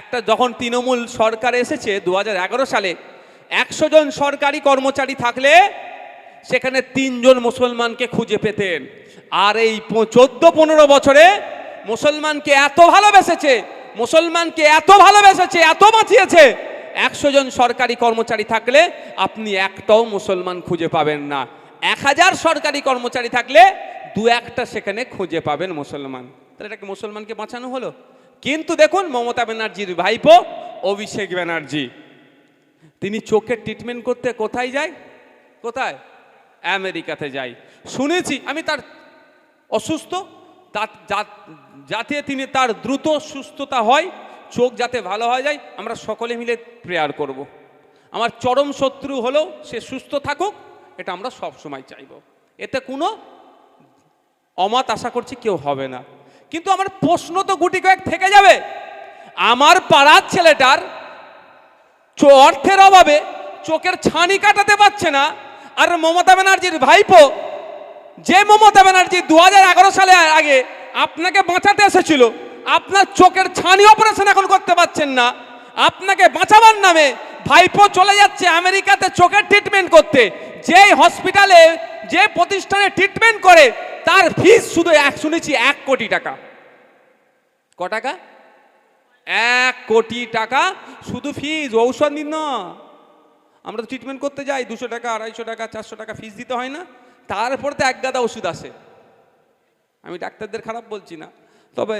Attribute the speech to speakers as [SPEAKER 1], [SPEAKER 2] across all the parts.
[SPEAKER 1] একটা যখন তৃণমূল সরকার এসেছে দু হাজার এগারো সালে, একশো জন সরকারি কর্মচারী থাকলে সেখানে তিনজন মুসলমানকে খুঁজে পেতেন। আর এই চোদ্দ পনেরো বছরে মুসলমানকে এত ভালোবেসেছে, মুসলমানকে এত ভালোবেসেছে, এত বাঁচিয়েছে, একশো জন সরকারি কর্মচারী থাকলে আপনি একটাও মুসলমান খুঁজে পাবেন না। এক হাজার সরকারি কর্মচারী থাকলে দু একটা সেখানে খুঁজে পাবেন মুসলমান। তাহলে এটাকে মুসলমানকে বাঁচানো হলো? কিন্তু দেখুন মমতা ব্যানার্জির ভাইপো অভিষেক ব্যানার্জি। তিনি চোখের ট্রিটমেন্ট করতে কোথায় যায়? কোথায়? আমেরিকাতে যাই শুনেছি, আমি তার অসুস্থ যাতে তিনি তার দ্রুত সুস্থতা হয়, চোখ যাতে ভালো হয়ে যায়, আমরা সকলে মিলে প্রেয়ার করব। আমার চরম শত্রু হলেও সে সুস্থ থাকুক, এটা আমরা সব সময় চাইব। এতে কোনো অমাত আশা করছি কেউ হবে না। কিন্তু আমার প্রশ্ন তো গুটি কয়েক থেকে যাবে। আমার পাড়ার ছেলেটার অর্থের অভাবে চোখের ছানি কাটাতে পারছে না, আর মমতা ব্যানার্জির ভাইপো, যে মমতা ব্যানার্জি দু সালে আগে আপনাকে বাঁচাতে এসেছিল, আপনার চোখের ছানি অপারেশন এখন করতে পারছেন না, আপনাকে বাঁচাবার নামে ভাইপো চলে যাচ্ছে আমেরিকাতে চোখের ট্রিটমেন্ট করতে, যেই হসপিটালে যে প্রতিষ্ঠানে ট্রিটমেন্ট করে, তার ফিস শুধু এক, শুনেছি এক কোটি টাকা। ক টাকা? এক কোটি টাকা। শুধু ফিজ ঔষধ নিন আমরা তো ট্রিটমেন্ট করতে যাই, দুশো টাকা, আড়াইশো টাকা, চারশো টাকা ফিজ দিতে হয় না। তারপরে তো এক গাদা ওষুধ আসে। আমি ডাক্তারদের খারাপ বলছি না। তবে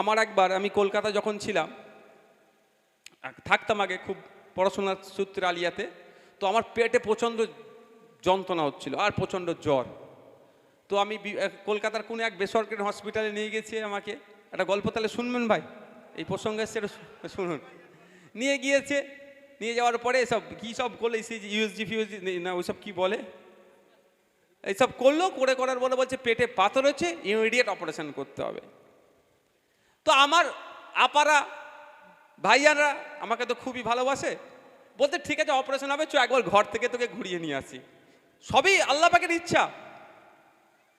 [SPEAKER 1] আমার একবার, আমি কলকাতা যখন ছিলাম থাকতাম আগে খুব পড়াশোনার সূত্রে আলিয়াতে। তো আমার পেটে প্রচণ্ড যন্ত্রণা হচ্ছিল আর প্রচণ্ড জ্বর। তো আমি কলকাতার কোনো এক বেসরকারি হসপিটালে নিয়ে গেছে আমাকে। একটা গল্প তাহলে শুনবেন ভাই। এই প্রসঙ্গে শু- শুনুন। নিয়ে গিয়েছে, নিয়ে যাওয়ার পরে এসব কী সব করল, এই ইউএসজি ফিউএসজি না ওইসব কী বলে? এইসব করল, করে করার বলে বলছে, পেটে পাথর হচ্ছে ইমিডিয়েট অপারেশন করতে হবে। তো আমার আপারা ভাইয়ারা আমাকে তো খুবই ভালোবাসে। বলতে ঠিক আছে অপারেশন হবে চো একবার ঘর থেকে তোকে ঘুরিয়ে নিয়ে আসি। সবই আল্লাহ পাকের ইচ্ছা।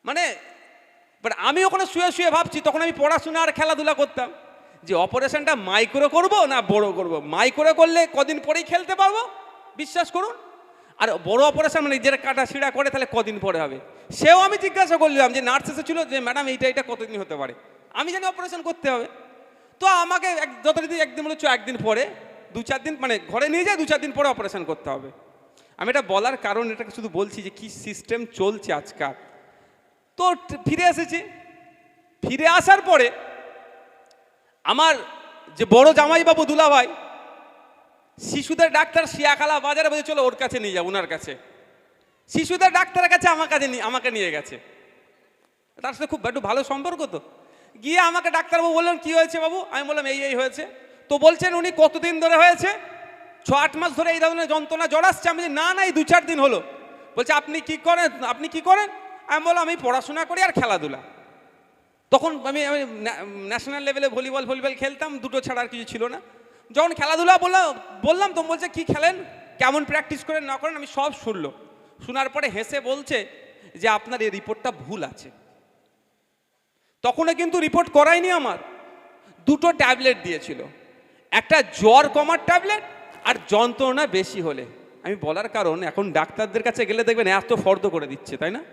[SPEAKER 1] মানে বাট আমি ওখানে শুয়ে শুয়ে ভাবছি, তখন আমি পড়াশোনা আর খেলাধুলা করতাম। যে অপারেশনটা মাইক্রো করব না বড় করব? মাইক্রো করলে কদিন পরেই খেলতে পারব? বিশ্বাস করুন। আর বড় অপারেশন মানে যেটা কাটা ছিঁড়া করে তাহলে কদিন পরে হবে? সেও আমি জিজ্ঞাসা করলাম যে নার্স এসেছিল যে, ম্যাডাম, এইটা এটা কতদিন হতে পারে? আমি জানি অপারেশন করতে হবে। তো আমাকে এক, যথারীতি একদিন বলে চো একদিন পরে, দু চার দিন মানে ঘরে নিয়ে যায়, দু চার দিন পরে অপারেশন করতে হবে। আমি এটা বলার কারণ এটাকে শুধু বলছি যে, কি সিস্টেম চলছে আজকাল? তো ফিরে এসেছি। ফিরে আসার পরে আমার যে বড় জামাইবাবু দুলাভাই, শিশুদের ডাক্তার শিয়াখালা বাজারে বলে চলো ওর কাছে নিয়ে যাও ওনার কাছে। শিশুদের ডাক্তারের কাছে আমার কাছে আমাকে নিয়ে গেছে। তার সাথে খুব একটু ভালো সম্পর্ক তো। গিয়ে আমাকে ডাক্তারবাবু বললেন, কি হয়েছে বাবু? আমি বললাম, এই এই হয়েছে। তো বলছেন উনি, কতদিন ধরে হয়েছে? ছ আট মাস ধরে এই ধরনের যন্ত্রণা আসছে। আমি না না, এই দু চার দিন হলো। বলছে, আপনি কি করেন? আপনি কি করেন? আমি বললাম, আমি পড়াশোনা করি আর খেলাধুলা। তখন আমি আমি ন্যাশনাল লেভেলে ভলিবল ভলিবল খেলতাম, দুটো ছাড়া আর কিছু ছিল না। যখন খেলাধুলা বললাম বললাম তো, বলছে, কি খেলেন? কেমন প্র্যাকটিস করেন, না করেন? আমি সব শুনলো। শোনার পরে হেসে বলছে যে, আপনার এই রিপোর্টটা ভুল আছে। তখনও কিন্তু রিপোর্ট করায়নি আমার। দুটো ট্যাবলেট দিয়েছিল। একটা জ্বর কমার ট্যাবলেট আর যন্ত্রণা বেশি হলে। আমি বলার কারণ, এখন ডাক্তারদের কাছে গেলে দেখবেন এত ফর্দ করে দিচ্ছে, তাই না?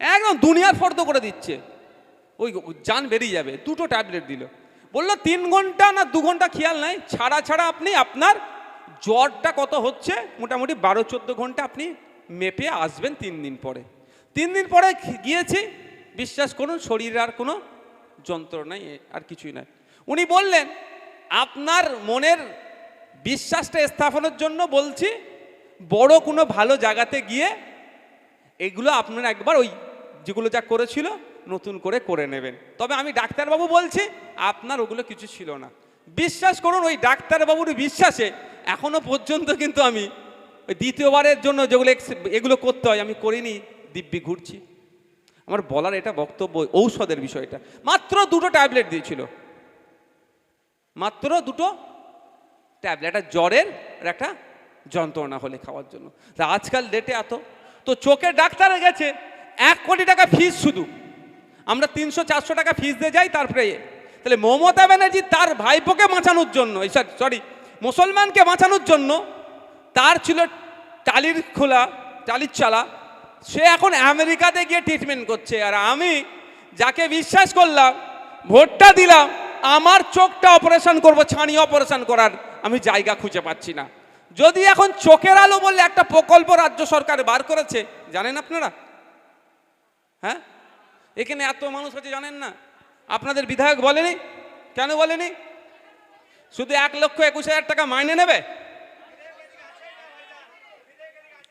[SPEAKER 1] একদম দুনিয়ার ফর্দ করে দিচ্ছে। ওই যান বেরিয়ে যাবে, দুটো ট্যাবলেট দিল। বলল, তিন ঘণ্টা না দু ঘণ্টা খেয়াল নাই? ছাড়া ছাড়া আপনি আপনার জ্বরটা কত হচ্ছে? মোটামুটি বারো, চোদ্দ ঘণ্টা আপনি মেপে আসবেন তিন দিন পরে। তিন দিন পরে গিয়েছি, বিশ্বাস করুন, শরীরে আর কোনো যন্ত্রণাই আর কিছুই নাই। উনি বললেন, আপনার মনের বিশ্বাসটা স্থাপনের জন্য বলছি, বড় কোনো ভালো জায়গাতে গিয়ে এগুলো আপনারা একবার ওই যেগুলো যা করেছিল নতুন করে করে নেবেন। তবে আমি ডাক্তারবাবু বলছি, আপনার ওগুলো কিছু ছিল না। বিশ্বাস করুন, ওই ডাক্তারবাবুর বিশ্বাসে এখনও পর্যন্ত কিন্তু আমি ওই দ্বিতীয়বারের জন্য যেগুলো এগুলো করতে হয়, আমি করিনি, দিব্যি ঘুরছি। আমার বলার এটা বক্তব্য, ঔষধের বিষয়টা। মাত্র দুটো ট্যাবলেট দিয়েছিল। মাত্র দুটো ট্যাবলেট, একটা জ্বরের একটা যন্ত্রণা হলে খাওয়ার জন্য। তা আজকাল ডেটে এত। তো চোখের ডাক্তারে গেছে এক কোটি টাকা ফিস শুধু। আমরা তিনশো, চারশো টাকা ফিস দিয়ে যাই, তারপরে তাহলে মমতা ব্যানার্জি তার ভাইপোকে বাঁচানোর জন্য সরি মুসলমানকে বাঁচানোর জন্য তার ছিল টালির খোলা, টালির চালা। সে এখন আমেরিকাতে গিয়ে ট্রিটমেন্ট করছে। আর আমি যাকে বিশ্বাস করলাম, ভোটটা দিলাম, আমার চোখটা অপারেশন করব, ছানি অপারেশন করার আমি জায়গা খুঁজে পাচ্ছি না। যদি এখন চোখের আলো বললে একটা প্রকল্প রাজ্য সরকার বার করেছে, জানেন আপনারা? হ্যাঁ? এখানে এত মানুষ আছে জানেন না? আপনাদের বিধায়ক বলেনি? কেন বলেনি? শুধু এক লক্ষ একুশ হাজার টাকা মাইনে নেবে?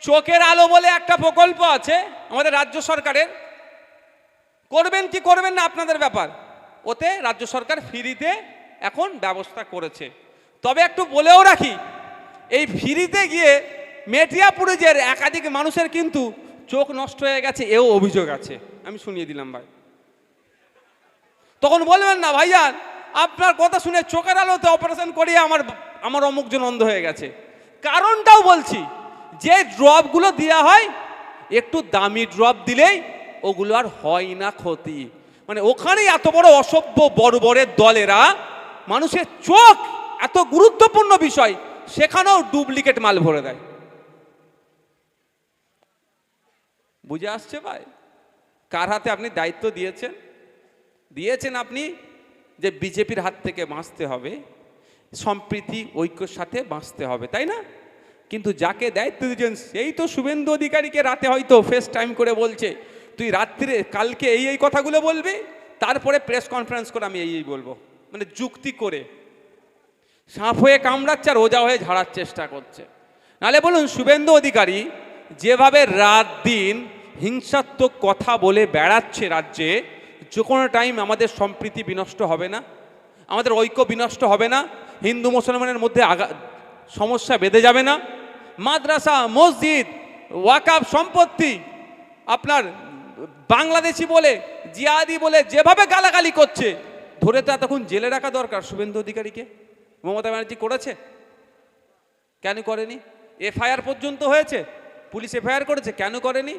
[SPEAKER 1] চোখের আলো বলে একটা প্রকল্প আছে আমাদের রাজ্য সরকারের। করবেন কি করবেন না আপনাদের ব্যাপার। ওতে রাজ্য সরকার ফ্রিতে এখন ব্যবস্থা করেছে। তবে একটু বলেও রাখি, এই ফ্রিতে গিয়ে মেটিয়াপুরেজের একাধিক মানুষের কিন্তু চোখ নষ্ট হয়ে গেছে, এও অভিযোগ আছে। আমি শুনিয়ে দিলাম ভাই। তখন বলবেন না, ভাইজান, আপনার কথা শুনে চোখের আলোতে অপারেশন করিয়ে আমার আমার অমুকজন অন্ধ হয়ে গেছে। কারণটাও বলছি, যে ড্রপগুলো দেওয়া হয়, একটু দামি ড্রপ দিলেই ওগুলো আর হয় না ক্ষতি। মানে ওখানেই এত বড় অসভ্য বড় বড়ের দলেরা, মানুষের চোখ, এত গুরুত্বপূর্ণ বিষয়, সেখানেও ডুপ্লিকেট মাল ভরে দেয়। বুঝে আসছে ভাই? কার হাতে আপনি দায়িত্ব দিয়েছেন? দিয়েছেন আপনি যে বিজেপির হাত থেকে বাঁচতে হবে, সম্প্রীতি, ঐক্যর সাথে বাঁচতে হবে, তাই না? কিন্তু যাকে দায়িত্ব দিয়েছেন, সেই তো শুভেন্দু অধিকারীকে রাতে হয়তো ফেস টাইম করে বলছে, তুই রাত্রিরে কালকে এই এই কথাগুলো বলবি? তারপরে প্রেস কনফারেন্স করে আমি এই এই বলব। মানে যুক্তি করে। সাপ হয়ে কামড়াচ্ছে আর ওজা হয়ে ঝাড়ার চেষ্টা করছে। নালে বলুন, শুভেন্দু অধিকারী যেভাবে রাত দিন হিংসাত্মক কথা বলে বেড়াচ্ছে রাজ্যে, যে কোনো টাইম আমাদের সম্প্রীতি বিনষ্ট হবে না, আমাদের ঐক্য বিনষ্ট হবে না, হিন্দু মুসলমানের মধ্যে আগা সমস্যা বেঁধে যাবে না। মাদ্রাসা, মসজিদ, ওয়াকাব সম্পত্তি, আপনার বাংলাদেশি বলে, জিয়াদি বলে যেভাবে গালাগালি করছে, ধরে তো তখন জেলে রাখা দরকার শুভেন্দু অধিকারীকে। মমতা ব্যানার্জি করেছে? কেন করেনি? এফআইআর পর্যন্ত হয়েছে? পুলিশ এফআইআর করেছে? কেন করেনি?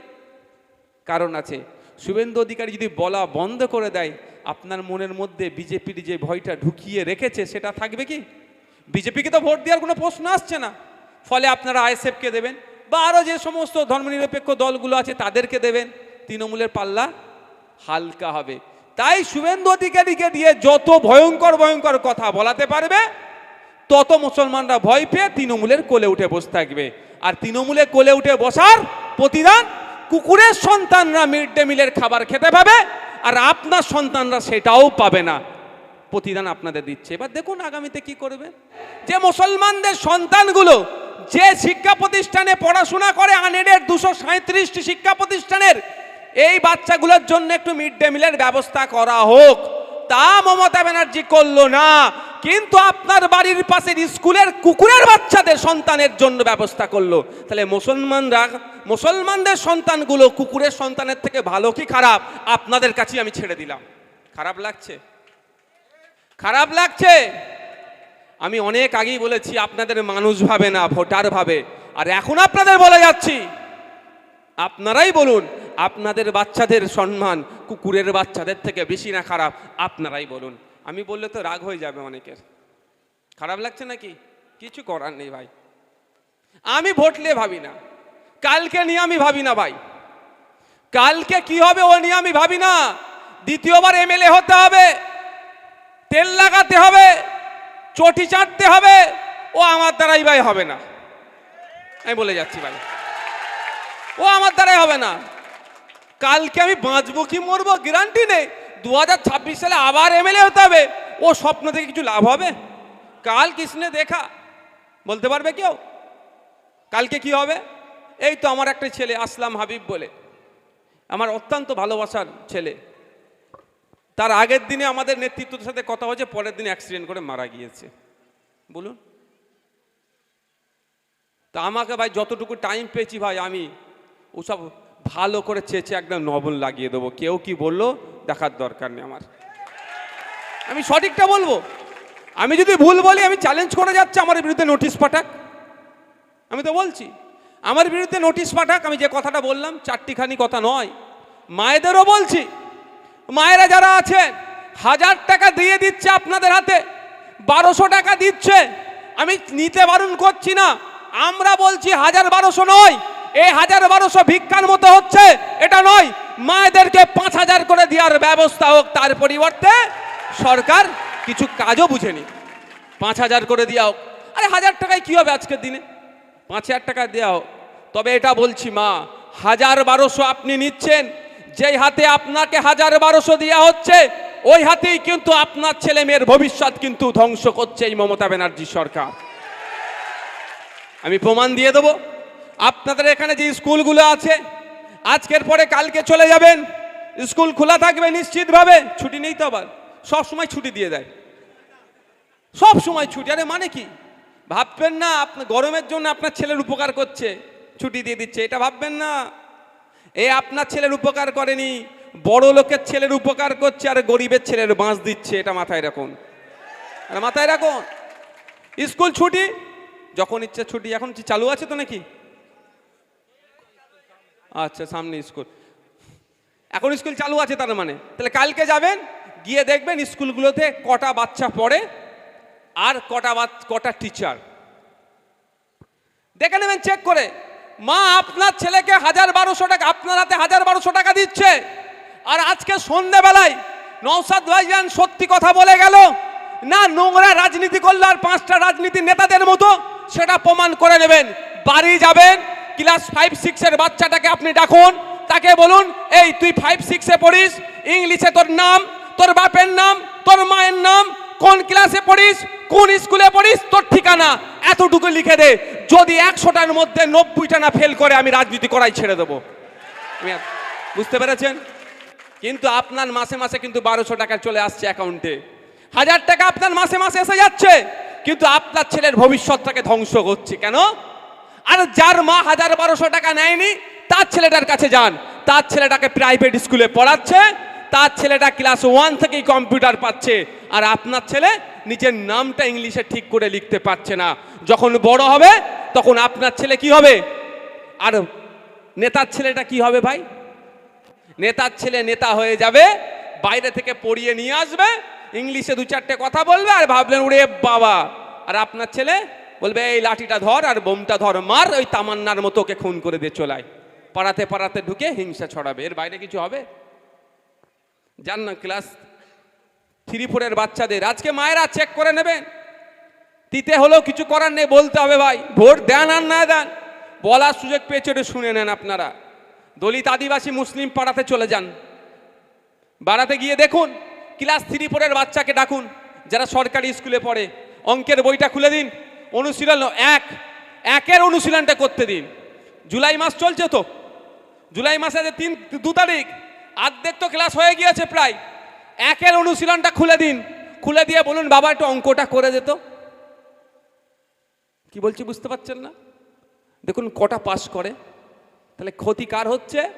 [SPEAKER 1] কারণ আছে। শুভেন্দু অধিকারী যদি বলা বন্ধ করে দেয়, আপনার মনের মধ্যে বিজেপির যে ভয়টা ঢুকিয়ে রেখেছে, সেটা থাকবে কি? বিজেপিকে তো ভোট দেওয়ার কোনো প্রশ্ন আসছে না। ফলে আপনারা আইএসএফকে দেবেন বা আরও যে সমস্ত ধর্মনিরপেক্ষ দলগুলো আছে, তাদেরকে দেবেন। তৃণমূলের পাল্লা হালকা হবে। তাই শুভেন্দু অধিকারীকে দিয়ে যত ভয়ঙ্কর ভয়ঙ্কর কথা বলাতে পারবে, তত মুসলমানরা ভয় পেয়ে তৃণমূলের কোলে উঠে বসে থাকবে। আর তৃণমূলে কোলে উঠে বসার প্রতিদান কুকুরের সন্তানরা মিড ডে মিলের খাবার খেতে পাবে, আর আপনার সন্তানরা সেটাও পাবে না। প্রতিদান আপনাদের দিচ্ছে। এবার দেখুন আগামীতে কি করবে। যে মুসলমানদের সন্তানগুলো যে শিক্ষা প্রতিষ্ঠানে পড়াশোনা করে আনেডের দুশো সাঁত্রিশটি শিক্ষা প্রতিষ্ঠানের, এই বাচ্চাগুলোর জন্য একটু মিড ডে মিলের ব্যবস্থা করা হোক। তা মমতা ব্যানার্জি করল না। কিন্তু আপনার বাড়ির পাশের স্কুলের কুকুরের বাচ্চাদের সন্তানের জন্য ব্যবস্থা করল। তাহলে মুসলমানরা মুসলমানদের সন্তানগুলো কুকুরের সন্তানের থেকে ভালো কি খারাপ? আপনাদের কাছেই আমি ছেড়ে দিলাম। খারাপ লাগছে? খারাপ লাগছে? আমি অনেক আগেই বলেছি, আপনাদের মানুষ ভাবে না, ভোটার ভাবে। আর এখন আপনাদের বলে যাচ্ছি। আপনারাই বলুন, আপনাদের বাচ্চাদের সম্মান কুকুরের বাচ্চাদের থেকে বেশি না খারাপ? আপনারাই বলুন। আমি বললে তো রাগ হয়ে যাবে অনেকের। খারাপ লাগছে নাকি? কিছু করার নেই ভাই। আমি ভোটলে ভাবি না। কালকে নিয়ে আমি ভাবি না ভাই। কালকে কি হবে ও নিয়ে আমি ভাবি না। দ্বিতীয়বার এমএলএ হতে হবে। তেল লাগাতে হবে। চটি চাটতে হবে। ও আমার দ্বারাই ভাই হবে না। আমি বলে যাচ্ছি ভাই। ও আমার দ্বারাই হবে না। কালকে আমি বাঁচবো কি মরবো গ্যারান্টি নেই। দু হাজার ছাব্বিশ সালে আবার এমএলএ হতে হবে। ও স্বপ্ন থেকে কিছু লাভ হবে? কাল কৃষ্ণে দেখা। বলতে পারবে কেউ? কালকে কি হবে? এই তো আমার একটা ছেলে, আসলাম হাবিব বলে। আমার অত্যন্ত ভালোবাসার ছেলে। তার আগের দিনে আমাদের নেতৃত্বের সাথে কথা হয়েছে, পরের দিন অ্যাক্সিডেন্ট করে মারা গিয়েছে। বলুন। তা আমাকে ভাই যতটুকু টাইম পেয়েছি ভাই, আমি ওসব ভালো করে চেঁচে একদম নবল লাগিয়ে দেবো। কেউ কি বলল? দেখার দরকার নেই আমার। আমি সঠিকটা বলব? আমি যদি ভুল বলি, আমি চ্যালেঞ্জ করে যাচ্ছি আমার বিরুদ্ধে নোটিশ পাঠাক। আমি তো বলছি। আমার বিরুদ্ধে নোটিশ পাঠাক, আমি যে কথাটা বললাম, চারটিখানি কথা নয়। মায়েদেরও বলছি, মায়েরা যারা আছেন, হাজার টাকা দিয়ে দিচ্ছে আপনাদের হাতে, বারোশো টাকা দিচ্ছে। আমি নিতে বারণ করছি না, আমরা বলছি হাজার বারোশো নয়, এই হাজার বারোশো ভিক্ষার মতো হচ্ছে, এটা নয়। মায়েদেরকে পাঁচ হাজার করে দেওয়ার ব্যবস্থা হোক, তার পরিবর্তে সরকার কিছু কাজও বুঝেনি পাঁচ হাজার করে দেওয়া হোক। আরে হাজার টাকায় কী হবে আজকের দিনে? পাঁচ হাজার টাকা দেওয়া হোক। তবে এটা বলছি মা, হাজার বারোশো আপনি নিচ্ছেন, যেই হাতে আপনাকে হাজার বারোশো দেওয়া হচ্ছে, ওই হাতেই কিন্তু আপনার ছেলে মেয়ের ভবিষ্যৎ কিন্তু ধ্বংস করছে এই মমতা ব্যানার্জি সরকার। আমি প্রমাণ দিয়ে দেবো, আপনাদের এখানে যে স্কুলগুলো আছে, আজকের পরে কালকে চলে যাবেন, স্কুল খোলা থাকবে নিশ্চিতভাবে, ছুটি নেই তো আবার, সব সময় ছুটি দিয়ে দেয়। সব সময় ছুটি, আরে মানে কি? ভাববেন না আপনার গরমের জন্য আপনার ছেলের উপকার করছে। ছুটি দিয়ে দিচ্ছে, এটা ভাববেন না। এ আপনার ছেলের উপকার করেনি, বড় লোকের ছেলের উপকার করছে আর গরিবের ছেলের বাঁশ দিচ্ছে, এটা মাথায় রাখুন। আর মাথায় রাখুন। স্কুল ছুটি, যখন ইচ্ছে ছুটি, এখন চালু আছে তো নাকি? আচ্ছা সামনে স্কুল। এখন স্কুল চালু আছে তার মানে। তাহলে কালকে যাবেন, গিয়ে দেখবেন স্কুলগুলোতে কটা বাচ্চা পড়ে আর কটা কটা টিচার। দেখে নেবেন, চেক করে। মা, আপনার ছেলেকে হাজার বারোশো টাকা, আপনার হাতে হাজার বারোশো টাকা দিচ্ছে। আর আজকে সন্ধেবেলায় নৌসাদ ভাইজান সত্যি কথা বলে গেল, না নোংরা রাজনীতি করল আর পাঁচটা রাজনীতি নেতাদের মতো, সেটা প্রমাণ করে নেবেন। বাড়ি যাবেন, ক্লাস ফাইভ সিক্সের বাচ্চাটাকে আপনি ডাকুন, তাকে বলুন, এই, তুই ফাইভ, সিক্সে পড়িস, ইংলিশে তোর নাম, তোর বাপের নাম, তোর মায়ের নাম, কোন ক্লাসে পড়িস, কোন স্কুলে পড়িস, তোর ঠিকানা। এতটুকু লিখে দে, যদি একশোটার মধ্যে নব্বইটা না ফেল করে, আমি রাজনীতি করাই ছেড়ে দেবো। বুঝতে পেরেছেন? কিন্তু আপনার মাসে মাসে কিন্তু বারোশো টাকা চলে আসছে অ্যাকাউন্টে হাজার টাকা আপনার মাসে মাসে এসে যাচ্ছে, কিন্তু আপনার ছেলের ভবিষ্যৎটাকে ধ্বংস করছে। কেন? আর যার মা হাজার বারোশো টাকা নেয়নি, তার ছেলেটার কাছে যান। তার ছেলেটাকে প্রাইভেট স্কুলে পড়াচ্ছে, তার ছেলেটা ক্লাস ওয়ান থেকেই কম্পিউটার পাচ্ছে। আর আপনার ছেলে নিজের নামটা ইংলিশে ঠিক করে লিখতে পারছে না। যখন বড় হবে, তখন আপনার ছেলে কি হবে? আর নেতার ছেলেটা কি হবে ভাই? নেতার ছেলে নেতা হয়ে যাবে, বাইরে থেকে পড়িয়ে নিয়ে আসবে, ইংলিশে দু চারটে কথা বলবে আর ভাবলেন উড়ে বাবা! আর আপনার ছেলে বলবে, এই লাঠিটা ধর আর বোমটা ধর, মার, ওই তামান্নার মতো ওকে খুন করে দিয়ে চলায় পাড়াতে পাড়াতে ঢুকে হিংসা ছড়াবে। এর বাইরে কিছু হবে? যান না, ক্লাস থ্রি ফোরের বাচ্চাদের। আজকে মায়েরা চেক করে নেবেন। তিতে হলেও কিছু করার নেই, বলতে হবে ভাই। ভোট দেন আর না দেন, বলার সুযোগ পেয়েছে একটু শুনে নেন আপনারা। দলিত আদিবাসী মুসলিম পাড়াতে চলে যান। বাড়াতে গিয়ে দেখুন, ক্লাস থ্রি ফোরের বাচ্চাকে ডাকুন, যারা সরকারি স্কুলে পড়ে। অঙ্কের বইটা খুলে দিন, অনুশীলন এক, একের অনুশীলনটা করতে দিন। জুলাই মাস চলছে তো। জুলাই মাসে তিন, দু তারিখ আর্ধেক তো ক্লাস হয়ে গিয়েছে প্রায়। একের অনুশীলনটা খুলে দিন। খুলে দিয়ে বলুন, বাবা, একটু অঙ্কটা করে দিত কি বলছি বুঝতে পারছেন না? দেখুন, কটা পাস করে। তাহলে ক্ষতি কার হচ্ছে?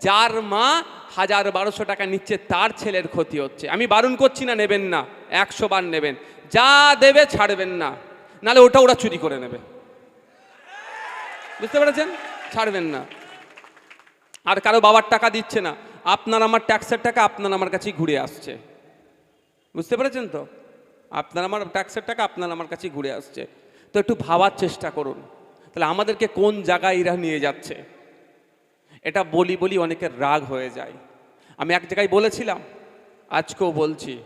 [SPEAKER 1] যার মা হাজার বারোশো টাকা নিচ্ছে, তার ছেলের ক্ষতি হচ্ছে। আমি বারণ করছি না, নেবেন না। একশো বার নেবেন। যা দেবে ছাড়বেন না। নালে ওটা ওরা চুরি করে নেবে। বুঝতে পেরেছেন? ছাড়বেন না। আর কারও বাবার টাকা দিচ্ছে না। আপনার আমার ট্যাক্সের টাকা আপনার আমার কাছেই ঘুরে আসছে। বুঝতে পেরেছেন তো? আপনার আমার ট্যাক্সের টাকা আপনার আমার কাছেই ঘুরে আসছে। তো একটু ভাবার চেষ্টা করুন। তাহলে আমাদেরকে কোন জায়গায় এরা নিয়ে যাচ্ছে? এটা বলি বলি অনেকের রাগ হয়ে যায়। আমি এক জায়গায় বলেছিলাম, আজকেও বলছি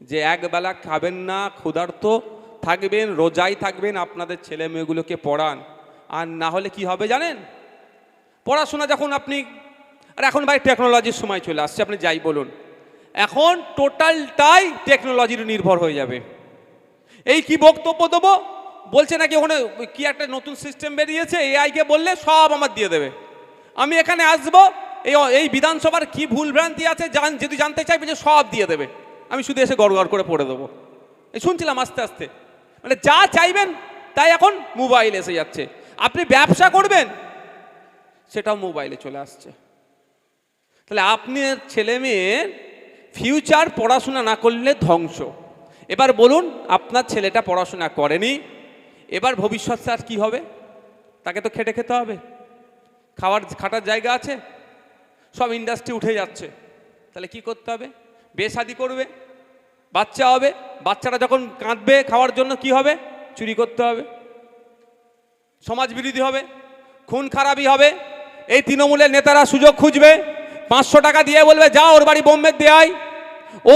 [SPEAKER 1] যে একবেলা খাবেন না, ক্ষুধার্ত, থাকবেন, রোজাই থাকবেন, আপনাদের ছেলে মেয়েগুলোকে পড়ান। আর না হলে কি হবে জানেন? পড়াশোনা যখন আপনি আর এখন ভাই টেকনোলজির সময় চলে আসছে, আপনি যাই বলুন। এখন টোটালটাই টেকনোলজির নির্ভর হয়ে যাবে। এই কি বক্তব্য দেবো? বলছে নাকি ওখানে কি একটা নতুন সিস্টেম বেরিয়েছে এআইকে বললে সব আমার দিয়ে দেবে। আমি এখানে আসব, এই এই বিধানসভার কি ভুল ভ্রান্তি আছে জান, যদি জানতে চাইবে যে সব দিয়ে দেবে। আমি শুধু এসে গড় করে পড়ে দেবো। এই শুনছিলাম আস্তে আস্তে। মানে যা চাইবেন, তাই এখন মোবাইল এসে যাচ্ছে। আপনি ব্যবসা করবেন, সেটাও মোবাইলে চলে আসছে। তাহলে আপনার ছেলে মেয়ের ফিউচার পড়াশোনা না করলে ধ্বংস। এবার বলুন, আপনার ছেলেটা পড়াশোনা করেনি, এবার ভবিষ্যৎ স্যার কী হবে? তাকে তো খেটে খেতে হবে। খাওয়ার, খাটার জায়গা আছে? সব ইন্ডাস্ট্রি উঠে যাচ্ছে। তাহলে কি করতে হবে? বেশাদি করবে, বাচ্চা হবে, বাচ্চারা যখন কাঁদবে খাওয়ার জন্য কি হবে? চুরি করতে হবে। সমাজ বিরোধী হবে, খুন খারাপই হবে, এই তৃণমূলের নেতারা সুযোগ খুঁজবে। পাঁচশো টাকা দিয়ে বলবে, যা ওর বাড়ি বোম্বের দেয়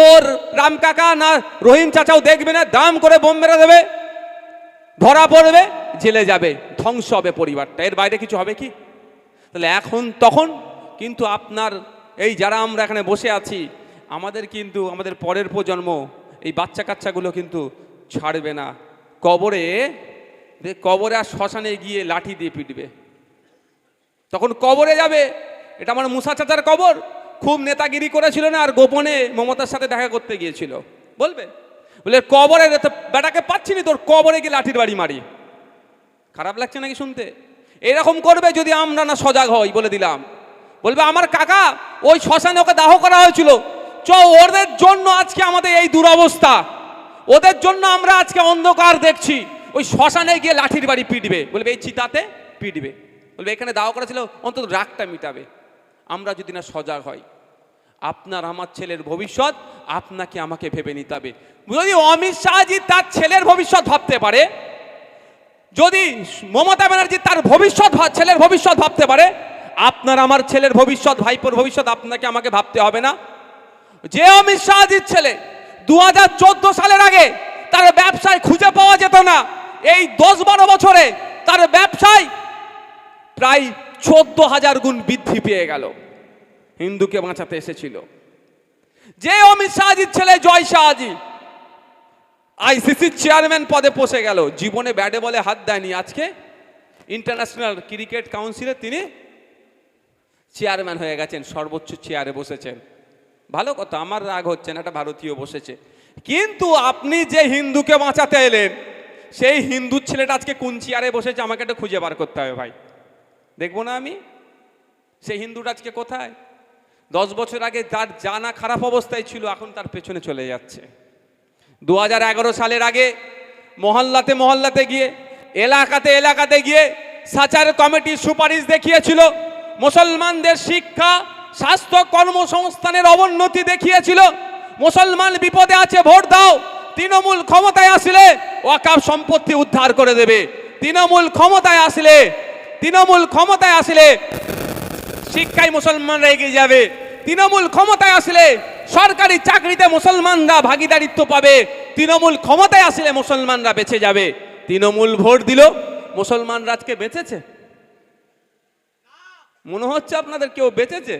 [SPEAKER 1] ওর রাম কাকা না রহিম চাচাও দেখবে না, দাম করে বোম মেরে দেবে, ধরা পড়বে, জেলে যাবে, ধ্বংস হবে পরিবারটা। এর বাইরে কিছু হবে কি? তাহলে এখন, তখন কিন্তু আপনার এই যারা আমরা এখানে বসে আছি, আমাদের কিন্তু, আমাদের পরের প্রজন্ম এই বাচ্চা কাচ্চাগুলো কিন্তু ছাড়বে না। কবরে কবরে আর শ্মশানে গিয়ে লাঠি দিয়ে পিটবে। তখন কবরে যাবে এটা আমার মুসা চাচার কবর। খুব নেতাগিরি করেছিল না, আর গোপনে মমতার সাথে দেখা করতে গিয়েছিল। বলবে? বলে কবরে বেটাকে পাচ্ছি তোর কবরে গিয়ে লাঠির বাড়ি মারি। খারাপ লাগছে নাকি শুনতে? এরকম করবে যদি আমরা না সজাগ হই, বলে দিলাম। বলবে, আমার কাকা, ওই শ্মশানে ওকে দাহ করা হয়েছিল। চ ওদের জন্য আজকে আমাদের এই দুরবস্থা। ওদের জন্য আমরা আজকে অন্ধকার দেখছি। ওই শ্মশানে গিয়ে লাঠির বাড়ি পিটবে। বলবে, এই চিতাতে পিটবে। বলবে, এখানে দাহ করা ছিল, অন্তত রাগটা মিটাবে। আমরা যদি না সজাগ হই, আপনার আমার ছেলের ভবিষ্যৎ আপনাকে আমাকে ভেবে নিতে হবে। যদি অমিত শাহজি তার ছেলের ভবিষ্যৎ ভাবতে পারে, যদি মমতা ব্যানার্জি তার ভবিষ্যৎ ছেলের ভবিষ্যৎ ভাবতে পারে, আপনার আমার ছেলের ভবিষ্যৎ, ভাইপোর ভবিষ্যৎ আপনাকে আমাকে ভাবতে হবে না। যে অমিত শাহজির ছেলে দু হাজার চোদ্দ সালের আগে তার ব্যবসায় খুঁজে পাওয়া যেত না, এই দশ বারো বছরে তার ব্যবসায় প্রায় চোদ্দ হাজার গুণ বৃদ্ধি পেয়ে গেল। হিন্দুকে বাঁচাতে এসেছিল। যে অমিত শাহজির ছেলে জয় শাহজি আইসিসির চেয়ারম্যান পদে পৌঁছে গেল। জীবনে ব্যাটে বলে হাত দেয়নি। আজকে ইন্টারন্যাশনাল ক্রিকেট কাউন্সিলে তিনি চেয়ারম্যান হয়ে গেছেন, সর্বোচ্চ চেয়ারে বসেছেন। ভালো কথা, আমার রাগ হচ্ছে না, একটা ভারতীয় বসেছে। কিন্তু আপনি যে হিন্দুকে বাঁচাতে এলেন, সেই হিন্দু ছেলেটা আজকে কোন চেয়ারে বসেছে, আমাকে একটা খুঁজে বার করতে হবে ভাই। দেখব না আমি? সে হিন্দুটা আজকে কোথায়? দশ বছর আগে তার জানা খারাপ অবস্থায় ছিল, এখন তার পেছনে চলে যাচ্ছে। দুহাজার এগারো সালের আগে মহল্লাতে মহল্লাতে গিয়ে, এলাকাতে এলাকাতে গিয়ে সাচার কমিটির সুপারিশ দেখিয়েছিল, মুসলমানদের শিক্ষা, স্বাস্থ্য কর্মসংস্থানের অবনতি দেখিয়েছিল, মুসলমান বিপদে আছে, ভোট দাও। তৃণমূল ক্ষমতায় আসলে ওয়াকাব সম্পত্তি উদ্ধার করে দেবে। তৃণমূল ক্ষমতায় আসলে তৃণমূল ক্ষমতায় আসলে শিক্ষায় মুসলমানরা এগিয়ে যাবে। তৃণমূল ক্ষমতায় আসলে সরকারি চাকরিতে মুসলমানরা ভাগিদারিত্ব পাবে। তৃণমূল ক্ষমতায় আসলে মুসলমানরা বেঁচে যাবে। তৃণমূল ভোট দিল মুসলমান রাজকে বেঁচেছে? মনে হচ্ছে আপনাদের কেউ বেঁচেছে?